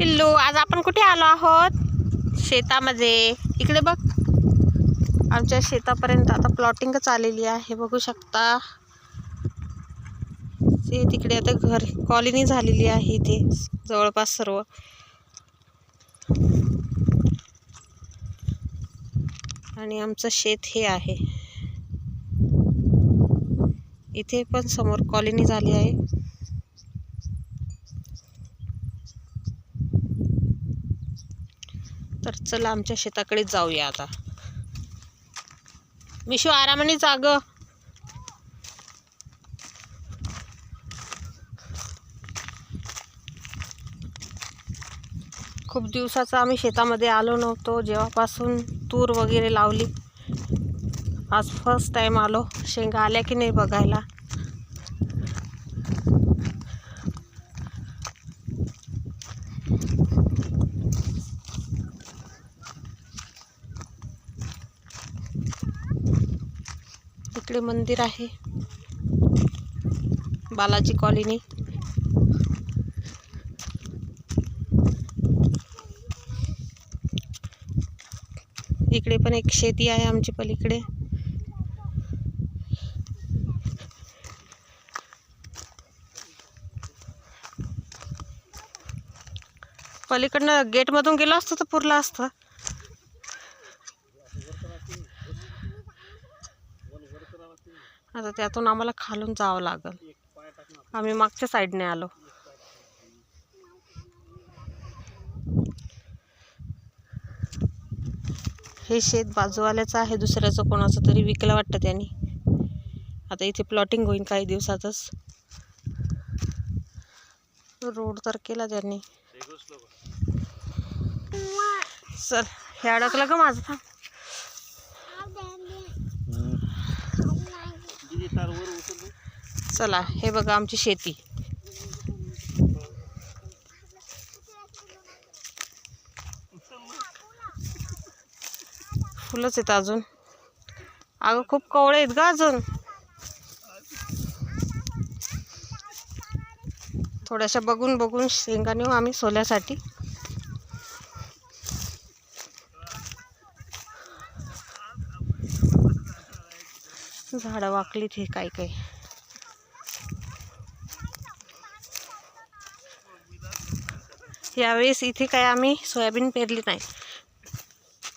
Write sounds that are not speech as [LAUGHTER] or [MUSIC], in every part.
पिल्लू आज आपण कुठे आलो आहोत? शेतामध्ये. इकडे बघ. आमच्या शेतापर्यंत आता प्लॉटिंगच आलेली आहे. बघू शकता. ते तिकडे आता घर कॉलनी झालेली आहे इथे. जवळपास सर्व. आणि आमचं शेत हे आहे. इथे पण समोर कॉलनी झाली आहे. चला आमच्या शेताकडे जाऊया आता. मिशू आरामाने जाग खूप दिवसाचा आम्ही शेतामध्ये आलो नव्हतो. जेव्हापासून तूर वगैरे लावली आज फर्स्ट टाईम आलो. शेंगा आल्या की नाही बघायला? इकडे मंदिर आहे. बालाजी कॉलनी. इकडे पण एक शेती आहे आमची पलीकडे. पलीकडनं गेटमधून गेलो असतो तर पुरला असतं. आता त्यातून आम्हाला खालून जावं लागल. आम्ही मागच्या साईडने आलो. हे शेत बाजूवाल्याचं आहे दुसऱ्याचं कोणाचं तरी विकलं वाटतं त्यांनी. आता इथे प्लॉटिंग होईल काही दिवसातच. रोड तर केला त्यांनी. चल हे अडकलं का माझं? चला हे बघा आमची शेती. फुलंच आहेत अजून. अगं खूप कवळे आहेत का अजून. थोड्याशा बघून बघून शेंगा नेऊ आम्ही सोल्यासाठी. झाडं वाकलीत हे काय काही यावेळेस इथे काय आम्ही सोयाबीन पेरली नाही.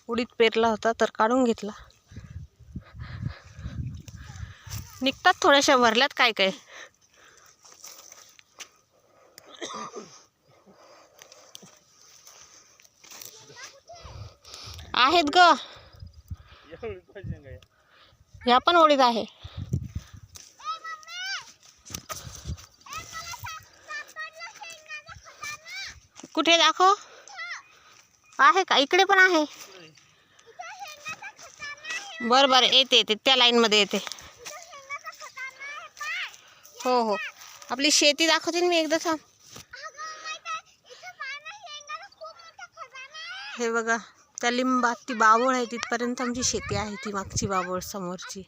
उडीद पेरला होता तर काढून घेतला. निघतात थोड्याशा भरल्यात काय काय. आहेत ग. ह्या पण ओळीत आहे. कुठे दाखव? आहे का? इकडे पण आहे. बरं बरं. येते येते. त्या लाईनमध्ये येते. हो हो. आपली शेती दाखवते मी एकदा थांब. हे बघा. त्या लिंबात ती बावळ आहे तिथपर्यंत आमची शेती आहे ती मागची बावळ समोरची.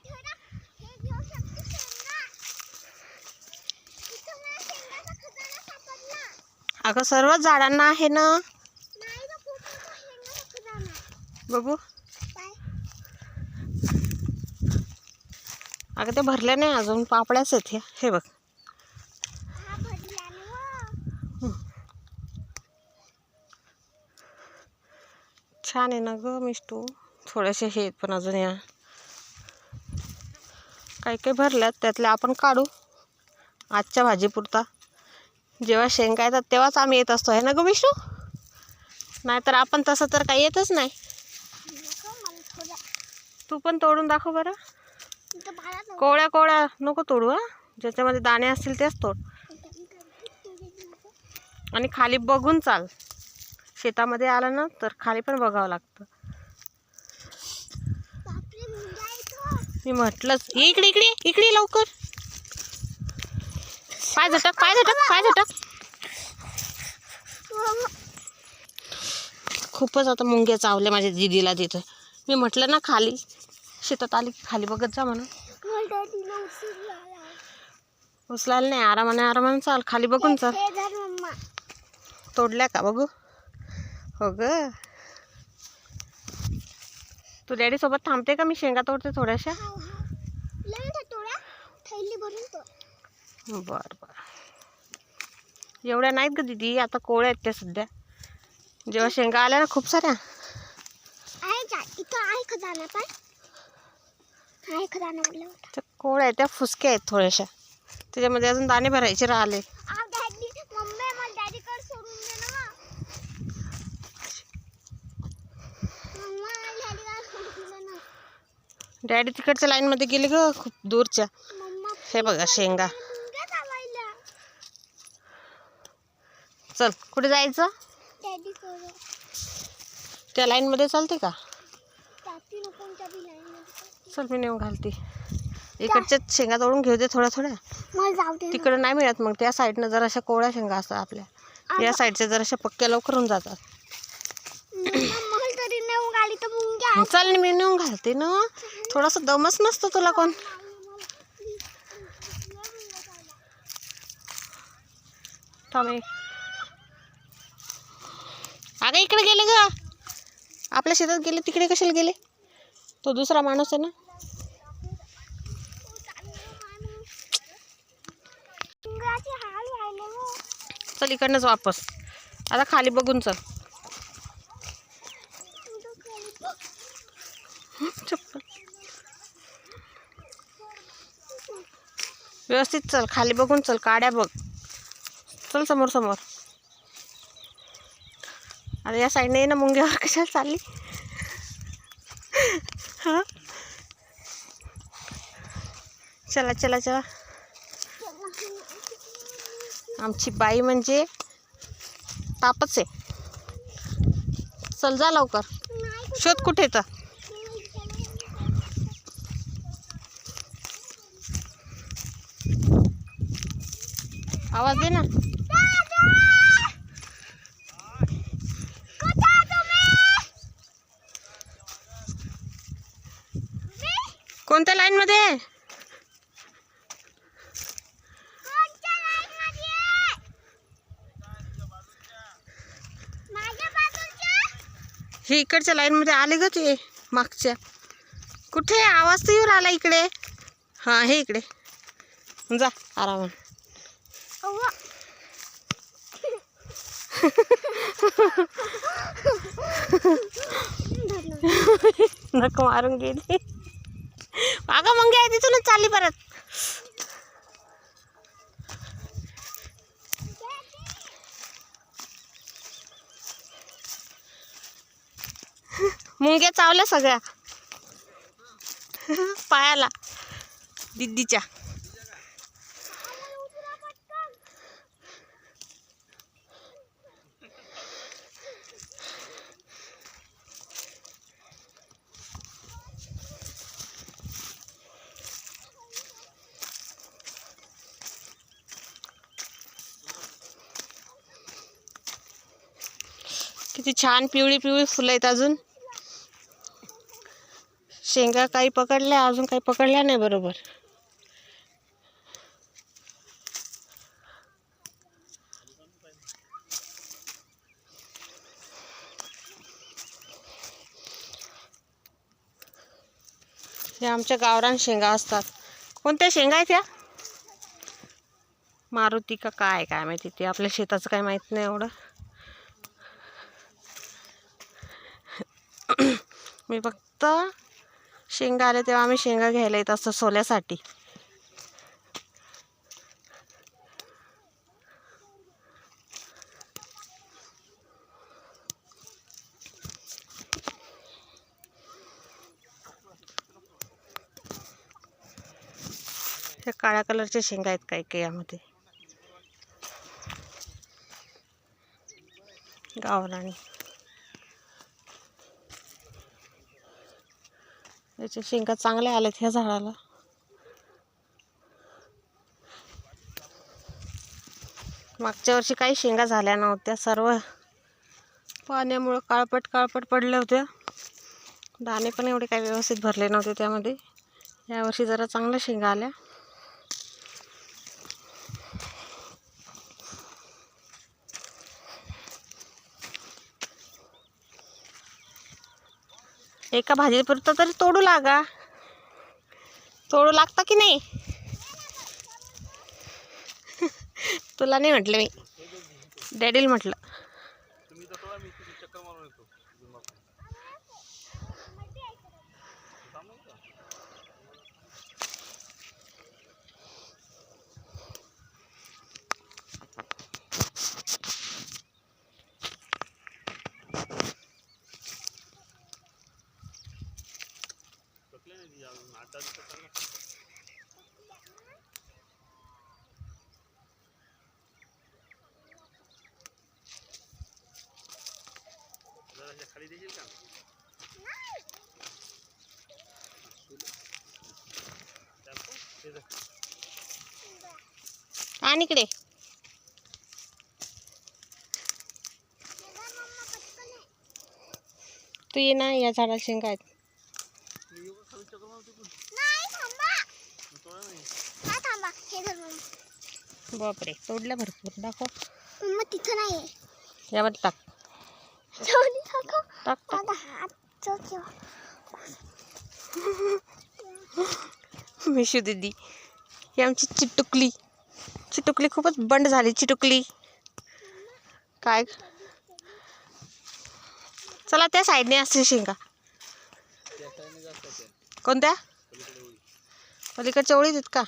अगं सर्वच झाडांना आहे ना? बघू. अगं ते भरल्या नाही अजून पापड्याच आहेत हे बघ. छान आहे ना गं मिष्टू. थोडेसे हे पण अजून या. काही काही भरल्यात त्यातल्या आपण काढू. आजच्या भाजीपुरता. जेव्हा शेंगा येतात तेव्हाच आम्ही येत असतो आहे ना गं मिष्टू? नाहीतर आपण तसं तर काही येतच नाही. तू पण तोडून दाखव बरं. कोवळ्या कोवळ्या नको तोडू हा. ज्याच्यामध्ये दाणे असतील तेच तोड. आणि खाली बघून चाल. शेतामध्ये आलं ना तर खाली पण बघावं लागतं. मी म्हटलंच ये इकडे इकडे इकडे लवकर. पाय झटक पाय झटक पाय झटक. खूपच आता मुंग्या चावल्या माझ्या दिदीला तिथं. मी म्हटलं ना खाली. शेतात आली की खाली बघत जा म्हणून. उचलायला नाही आरामाने आरामाने चाल खाली बघून चाल. तोडल्या का बघू? हो ग. तू डॅडी सोबत थांबते का? मी शेंगा तोडते थोड्याशा. थोड्या थैली भरून तो. बर बर. एवढ्या नाहीत ग दीदी. आता कोळ्या आहेत त्या सध्या. जेव्हा शेंगा आल्या ना खूप साऱ्या. कोळ्या आहेत त्या फुसक्या आहेत थोड्याशा. त्याच्यामध्ये अजून दाणे भरायचे राहिले आ डॅडी मम्मी मला डॅडीकडे सोडून दे ना मम्मा डॅडीला सोडून दे ना डॅडी तिकडच्या लाईनमध्ये गेले ग खूप दूरच्या. हे बघा शेंगा. चल कुठे जायचं? त्या लाईनमध्ये चालते का? चल मी नेऊन घालते. इकडच्याच शेंगा तोडून घेऊ दे थोड्या थोड्या. तिकडं नाही मिळत मग त्या साईडनं जराशा कोवळ्या शेंगा असतात आपल्या. या साईडच्या जराशा पक्क्या लवकर होऊन जातात चल मी नेऊन घालते ना. थोडासा दमच नसतो तुला कोण? थांब अगं इकडे गेले ग. आपल्या शेतात गेले तिकडे कशाला गेले? तो दुसरा माणूस आहे ना? चल इकडनंच वापस. आता खाली बघून चल. व्यवस्थित चल खाली बघून चल काड्या बघ. चल समोर समोर. अरे या साईडने ये ना मुंग्यावर कशाला चालली? हा? चला चला चला. आमची बाई म्हणजे तापच आहे. चल जा लवकर. शोध कुठे तर. आवाज दे ना. कोणत्या लाईन मध्ये? हे इकडच्या लाईन मध्ये आले ग ते मागच्या. कुठे आवाज तर येऊन आला इकडे. हां हे इकडे. जा आरामात. नको मारून गेली. अगं मग आहे तिथूनच चालली परत. मुंग्या चावल्या सगळ्या. पायाला. दिद्दीच्या किती छान पिवळी पिवळी फुलं आहेत अजून. शेंगा काही पकडल्या अजून काही पकडल्या नाही बरोबर. हे आमच्या गावरान शेंगा असतात. कोणत्या शेंगा आहेत या? मारुती का काय काय माहिती ते आपल्या शेताचं काय माहीत नाही एवढं. मी फक्त शेंगा आले तेव्हा आम्ही शेंगा घ्यायला येत असतो सोल्यासाठी. हे काळ्या कलरच्या शेंगा आहेत काही काही यामध्ये? गावराणी याच्या शेंगा चांगल्या आल्यात ह्या झाडाला. मागच्या वर्षी काही शेंगा झाल्या नव्हत्या सर्व पाण्यामुळं काळपट काळपट पडल्या होत्या. दाणे पण एवढे काही व्यवस्थित भरले नव्हते त्यामध्ये. यावर्षी जरा चांगल्या शेंगा आल्या. एका भाजीपुरतं तरी तोडू लागा. तोडू लागता की नाही? [LAUGHS] तुला नाही म्हटलं मी. डॅडील म्हटलं. आणि इकडे. तू ये ना या झाडाला शेंगा आहेत नाही थांबा हा थांबा हे धर मम्मा. बापरे तोडल्या भरपूर. दाखव. मम्मा तिथं नाही यावर टाक. मिशू दीदी ही आमची चिटुकली. चिटुकली खूपच बंड झाली चिटुकली. काय? चला त्या साईडने असते शेंगा. कोणत्या? पलीकडच्या ओळीत आहेत का?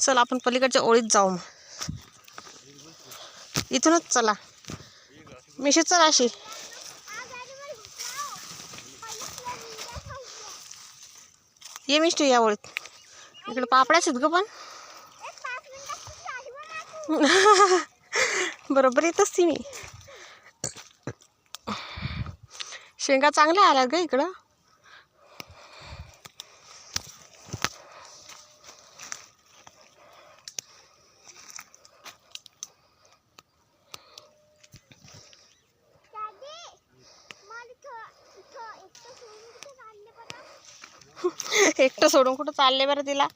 चला आपण पलीकडच्या ओळीत जाऊ. मग इथूनच चला. मिशी चला अशी. ये मिष्टी या ओळीत. इकडे पापड्याच आहेत ग पण. [LAUGHS] बरोबर येतच ती मी शेंगा चांगल्या आल्या ग इकडं Daddy, मला इथं- इथं एकटं सोडून कुठे चालले बरं? एकटं सोडून कुठं चालले बरं तिला?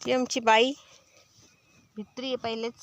ती आमची बाई. भित्री आहे पहिलेच.